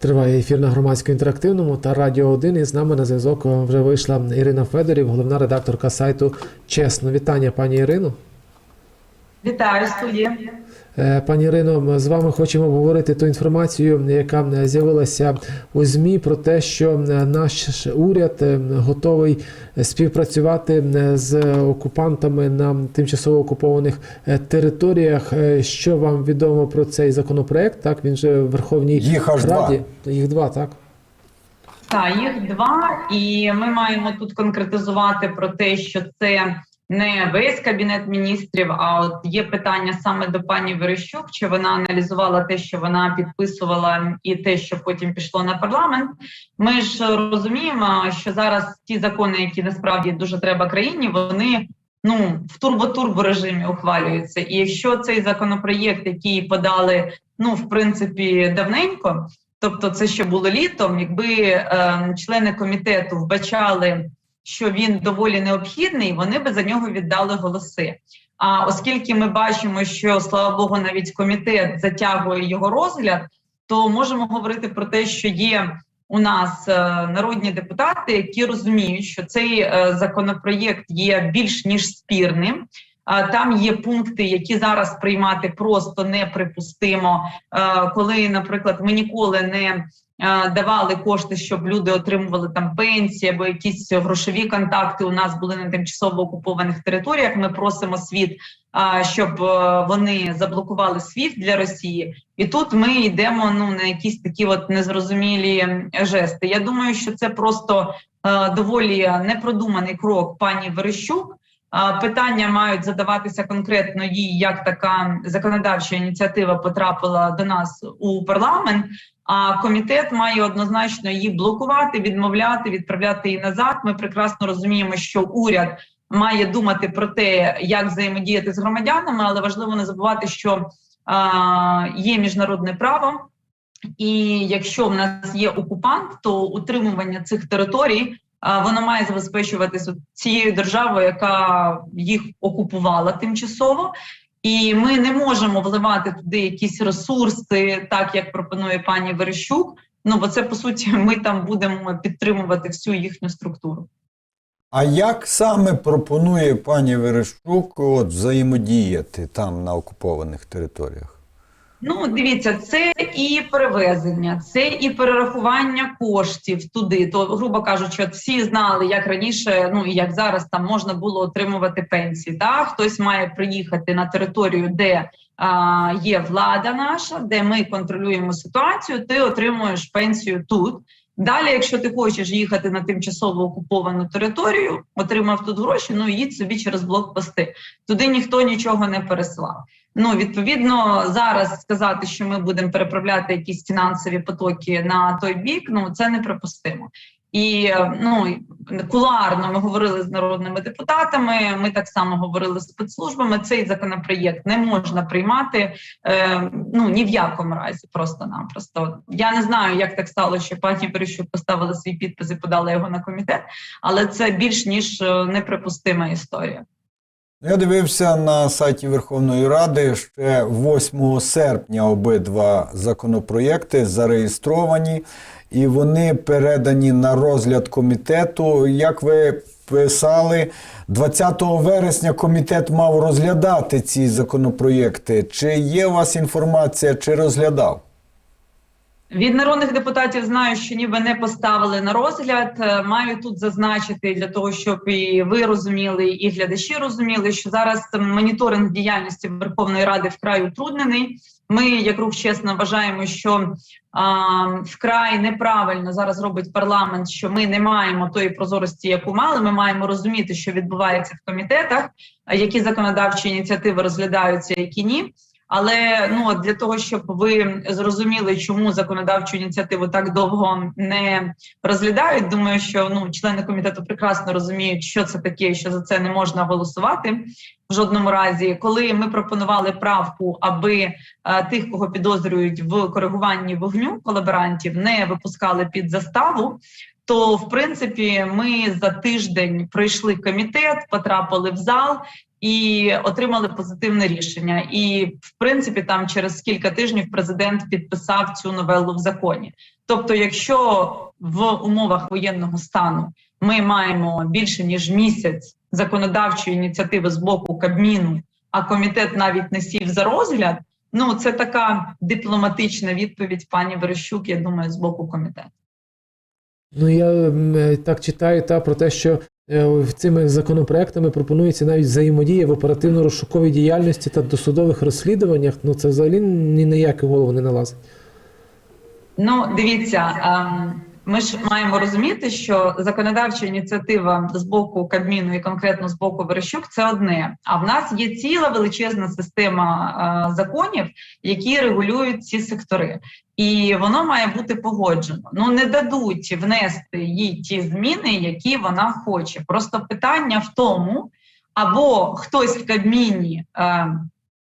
Триває ефір на громадсько інтерактивному та радіо 1. І з нами на зв'язок вже вийшла Ірина Федорів, головна редакторка сайту Чесно. Вітання, пані Ірино. Вітаю студія. Е, Пані Ірино, ми з вами хочемо обговорити ту інформацію, яка з'явилася у ЗМІ про те, що наш уряд е, готовий співпрацювати е, з окупантами на тимчасово окупованих е, територіях. Е, Що вам відомо про цей законопроект? Так, він же в Верховній Їх аж два. Раді. Їх два, так. Так, їх два, і ми маємо тут конкретизувати про те, що це не весь кабінет міністрів. А от є питання саме до пані Верещук, чи вона аналізувала те, що вона підписувала, і те, що потім пішло на парламент. Ми ж розуміємо, що зараз ті закони, які насправді дуже треба країні, вони. Ну, в турбо-турбо режимі ухвалюються. І якщо цей законопроєкт, який подали, ну в принципі, давненько, Тобто, це ще було літом. Якби е, члени комітету вбачали, що він доволі необхідний, вони би за нього віддали голоси. А оскільки ми бачимо, що слава Богу, навіть комітет затягує його розгляд, то можемо говорити про те, що є у нас е, народні депутати, які розуміють, що цей е, законопроєкт є більш ніж спірним. Там є пункти, які зараз приймати просто неприпустимо. Коли, наприклад, ми ніколи не давали кошти, щоб люди отримували там пенсії або якісь грошові контакти. У нас були на тимчасово окупованих територіях. Ми просимо світ, щоб вони заблокували світ для Росії, і тут ми йдемо ну на якісь такі от незрозумілі жести. Я думаю, що це просто доволі непродуманий крок пані Верещук. Питання мають задаватися конкретно їй, як така законодавча ініціатива потрапила до нас у парламент. А комітет має однозначно її блокувати, відмовляти, відправляти її назад. Ми прекрасно розуміємо, що уряд має думати про те, як взаємодіяти з громадянами, але важливо не забувати, що а, є міжнародне право. І якщо в нас є окупант, то утримування цих територій воно має забезпечуватися цією державою, яка їх окупувала тимчасово. І ми не можемо вливати туди якісь ресурси, так як пропонує пані Верещук. Ну бо це по суті ми там будемо підтримувати всю їхню структуру. А як саме пропонує пані Верещук от, взаємодіяти там на окупованих територіях? Ну, дивіться, це і перевезення, це і перерахування коштів туди. То, грубо кажучи, от всі знали, як раніше, ну і як зараз там можна було отримувати пенсії. Та хтось має приїхати на територію, де а, є влада наша, де ми контролюємо ситуацію. Ти отримуєш пенсію тут. Далі, якщо ти хочеш їхати на тимчасово окуповану територію, отримав тут гроші, ну їдь собі через блокпости. Туди ніхто нічого не переслав. Ну відповідно, зараз сказати, що ми будемо переправляти якісь фінансові потоки на той бік, ну це неприпустимо. І ну куларно ми говорили з народними депутатами. Ми так само говорили з спецслужбами. Цей законопроєкт не можна приймати е, ну ні в якому разі, просто-напросто. Я не знаю, як так стало, що пані Берещук поставила свій підпис і подала його на комітет, але це більш ніж е, неприпустима історія. Я дивився на сайті Верховної Ради ще 8 серпня обидва законопроєкти зареєстровані, і вони передані на розгляд комітету. Як ви писали, 20 вересня комітет мав розглядати ці законопроєкти. Чи є у вас інформація, чи розглядав? Від народних депутатів знаю, що ніби не поставили на розгляд. Е, Маю тут зазначити для того, щоб і ви розуміли, і глядачі розуміли, що зараз моніторинг діяльності Верховної Ради вкрай утруднений. Ми, як рух чесно, вважаємо, що а, вкрай неправильно зараз робить парламент, що ми не маємо тої прозорості, яку мали. Ми маємо розуміти, що відбувається в комітетах, які законодавчі ініціативи розглядаються, які ні. Але ну для того, щоб ви зрозуміли, чому законодавчу ініціативу так довго не розглядають, думаю, що ну члени комітету прекрасно розуміють, що це таке, що за це не можна голосувати в жодному разі. Коли ми пропонували правку, аби е, тих, кого підозрюють в коригуванні вогню колаборантів, не випускали під заставу. То в принципі ми за тиждень пройшли комітет, потрапили в зал, і отримали позитивне рішення. І в принципі, там через кілька тижнів президент підписав цю новелу в законі. Тобто, якщо в умовах воєнного стану ми маємо більше ніж місяць законодавчої ініціативи з боку Кабміну, а комітет навіть не сів за розгляд. Ну це така дипломатична відповідь пані Верещук, я думаю, з боку комітету. Ну я е, так читаю та про те, що цими законопроектами пропонується навіть взаємодія в оперативно-розшуковій діяльності та досудових розслідуваннях. Ну це взагалі ні на яке голову не налазить. Ну, дивіться, ем, ми ж маємо розуміти, що законодавча ініціатива з боку Кабміну і конкретно з боку Верещук це одне. А в нас є ціла величезна система е, законів, які регулюють ці сектори, і воно має бути погоджено. Ну не дадуть внести їй ті зміни, які вона хоче. Просто питання в тому, або хтось в Кабміні. Е,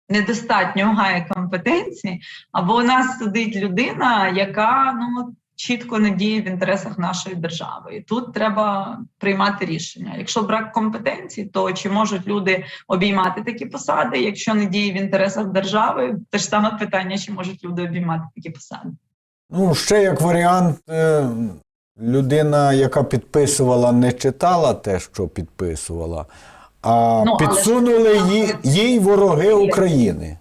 Недостатньо гає компетенції, або у нас сидить людина, яка ну чітко не діє в інтересах нашої держави, і тут треба приймати рішення. Якщо брак компетенцій, то чи можуть люди обіймати такі посади? Якщо не діє в інтересах держави, те ж саме питання, чи можуть люди обіймати такі посади? Ну, ще як варіант, е, людина, яка підписувала, не читала те, що підписувала, а Ну, але підсунули їй, їй вороги України.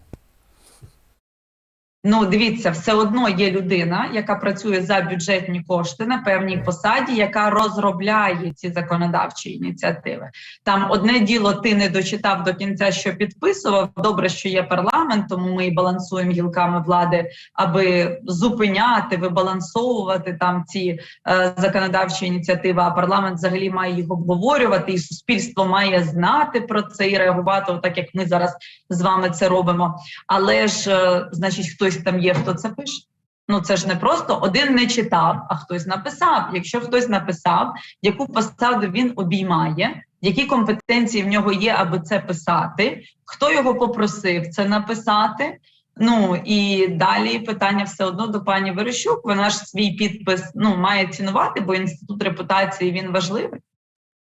Ну, дивіться, все одно є людина, яка працює за бюджетні кошти на певній посаді, яка розробляє ці законодавчі ініціативи. Там одне діло, ти не дочитав до кінця, що підписував. Добре, що є парламент, тому ми і балансуємо гілками влади, аби зупиняти, вибалансовувати там ці е, законодавчі ініціативи. А парламент взагалі має їх обговорювати, і суспільство має знати про це і реагувати, так як ми зараз з вами це робимо. Але ж, е, значить, хтось там є, хто це пише. Ну це ж не просто один не читав, а хтось написав. Якщо хтось написав, яку посаду він обіймає, які компетенції в нього є, аби це писати, хто його попросив це написати. Ну і далі питання все одно до пані Верещук. Вона ж свій підпис ну має цінувати, бо інститут репутації він важливий.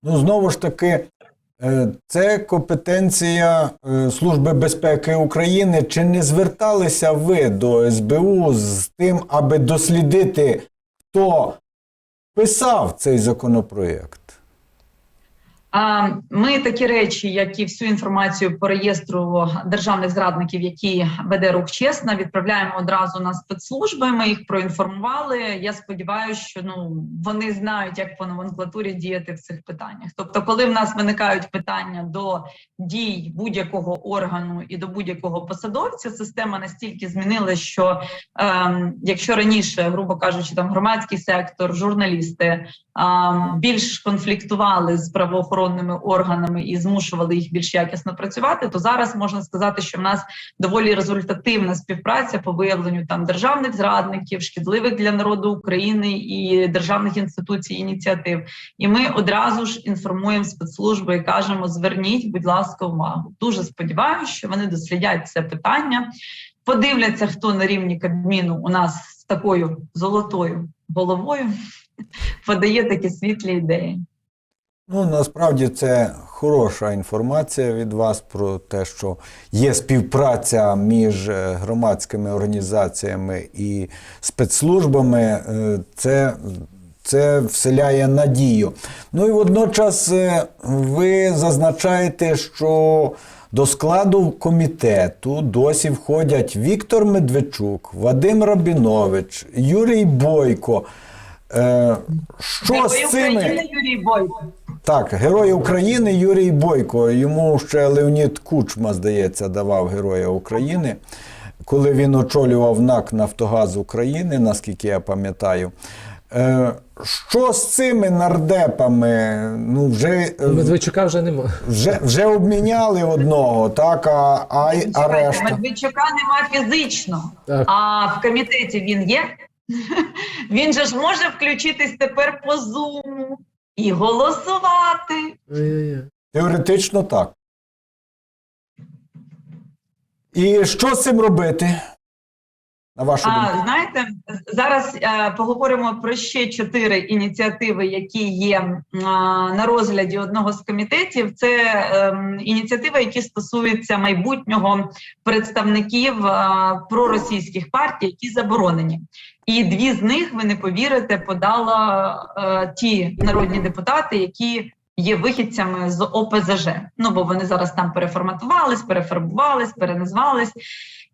Ну, знову ж таки, це компетенція е, Служби безпеки України. Чи не зверталися ви до СБУ з тим, аби дослідити, хто писав цей законопроєкт? Ми такі речі, як і всю інформацію по реєстру державних зрадників, які веде рух чесно, відправляємо одразу на спецслужби. Ми їх проінформували. Я сподіваюся, що ну вони знають, як по номенклатурі діяти в цих питаннях. Тобто, коли в нас виникають питання до дій будь-якого органу і до будь-якого посадовця, система настільки змінилася, що ем, якщо раніше, грубо кажучи, там громадський сектор, журналісти а, більш конфліктували з правоохоронними органами і змушували їх більш якісно працювати, то зараз можна сказати, що в нас доволі результативна співпраця по виявленню там державних зрадників, шкідливих для народу України і державних інституцій ініціатив. І ми одразу ж інформуємо спецслужби і кажемо: зверніть, будь ласка, увагу. Дуже сподіваюся, що вони дослідять це питання, подивляться, хто на рівні Кабміну у нас з такою золотою головою подає такі світлі ідеї. Ну, насправді це хороша інформація від вас про те, що є співпраця між е, громадськими організаціями і спецслужбами. Е, Це, це вселяє надію. Ну і водночас е, ви зазначаєте, що до складу комітету досі входять Віктор Медведчук, Вадим Рабінович, Юрій Бойко. Що з цими? Юрій Бойко. Так, Герой України Юрій Бойко. Йому ще Леонід Кучма, здається, давав Героя України, коли він очолював НАК Нафтогаз України, наскільки я пам'ятаю. Е, що з цими нардепами? Ну, вже, е, Медведчука вже нема. вже, вже обміняли одного, так, а, а, й- а решта. Медведчука нема фізично, Так. а в комітеті він є. Він же ж може включитись тепер по зуму і голосувати. Теоретично так. І що з цим робити? На вашу думку? А, знаєте, зараз е, поговоримо про ще чотири ініціативи, які є а, на розгляді одного з комітетів. Це ем, ініціативи, які стосуються майбутнього представників а, проросійських партій, які заборонені. І дві з них, ви не повірите, подала е, ті народні депутати, які є вихідцями з ОПЗЖ. Ну бо вони зараз там переформатувались, перефарбувались, переназвались.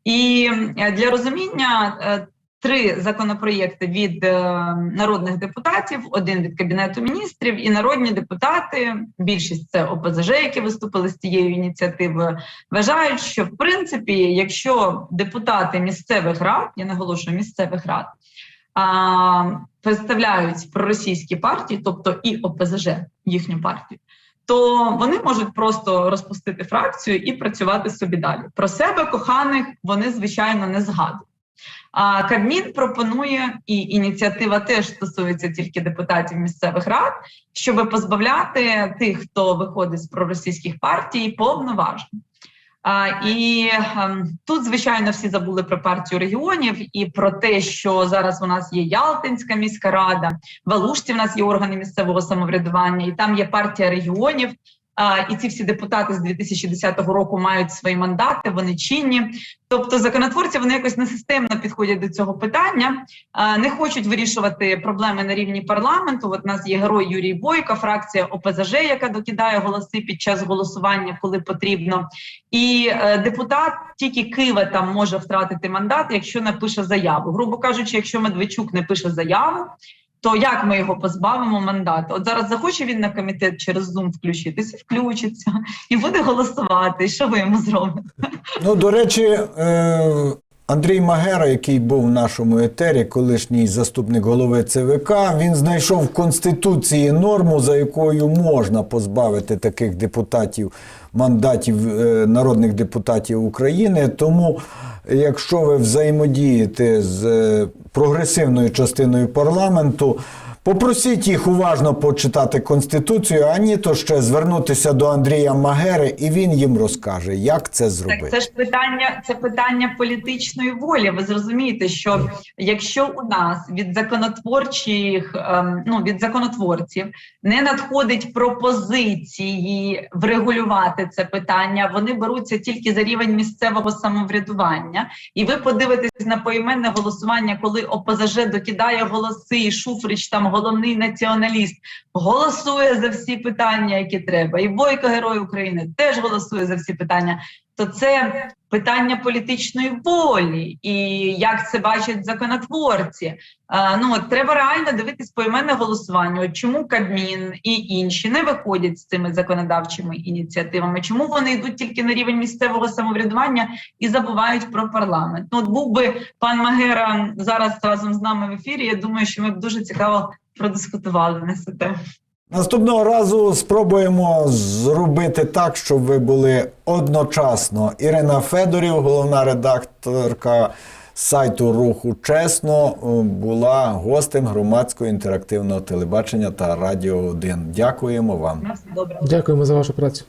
І е, для розуміння е, три законопроєкти від е, народних депутатів, один від кабінету міністрів, і народні депутати, більшість це ОПЗЖ, які виступили з цією ініціативою, вважають, що в принципі, якщо депутати місцевих рад, я наголошую місцевих рад. А, представляють проросійські партії, тобто і ОПЗЖ, їхню партію, то вони можуть просто розпустити фракцію і працювати собі далі. Про себе коханих вони звичайно не згадують. А Кабмін пропонує, і ініціатива теж стосується тільки депутатів місцевих рад, щоб позбавляти тих, хто виходить з проросійських партій, повноважень. А, і ем, тут, звичайно, всі забули про партію регіонів і про те, що зараз у нас є Ялтинська міська рада, в в нас є органи місцевого самоврядування, і там є партія регіонів. І ці всі депутати з 2010 року мають свої мандати, вони чинні. Тобто, законотворці вони якось несистемно підходять до цього питання, не хочуть вирішувати проблеми на рівні парламенту. От у нас є герой Юрій Бойко, фракція ОПЗЖ, яка докидає голоси під час голосування, коли потрібно. І е, депутат тільки Кива там може втратити мандат, якщо напише заяву. Грубо кажучи, якщо Медведчук не пише заяву. То як ми його позбавимо мандату? От зараз захоче він на комітет через Zoom включитися, включиться і буде голосувати. Що ви йому зробите? Ну, до речі, е, Андрій Магера, який був в нашому етері, колишній заступник голови ЦВК, він знайшов в Конституції норму, за якою можна позбавити таких депутатів мандатів е, народних депутатів України. Тому, якщо ви взаємодієте з е, прогресивною частиною парламенту, Попросіть їх уважно почитати Конституцію, а ні, то ще звернутися до Андрія Магери, і він їм розкаже, як це зробити. Так, це ж питання, це питання політичної волі. Ви зрозумієте, що якщо у нас від законотворчих, ем, ну від законотворців не надходить пропозиції врегулювати це питання, вони беруться тільки за рівень місцевого самоврядування, і ви подивитесь на поіменне голосування, коли ОПЗЖ докидає голоси, і Шуфрич там головний націоналіст голосує за всі питання, які треба, і Бойко, герой України, теж голосує за всі питання. То це питання політичної волі, і як це бачать законотворці. А, ну от треба реально дивитись поіменне голосування. От чому Кабмін і інші не виходять з цими законодавчими ініціативами? Чому вони йдуть тільки на рівень місцевого самоврядування і забувають про парламент? Ну от був би пан Магера зараз разом з нами в ефірі. Я думаю, що ми б дуже цікаво продискутували на цю тему. Наступного разу спробуємо зробити так, щоб ви були одночасно. Ірина Федорів, головна редакторка сайту Руху Чесно, була гостем громадського інтерактивного телебачення та Радіо 1. Дякуємо вам. На все добре. Дякуємо за вашу працю.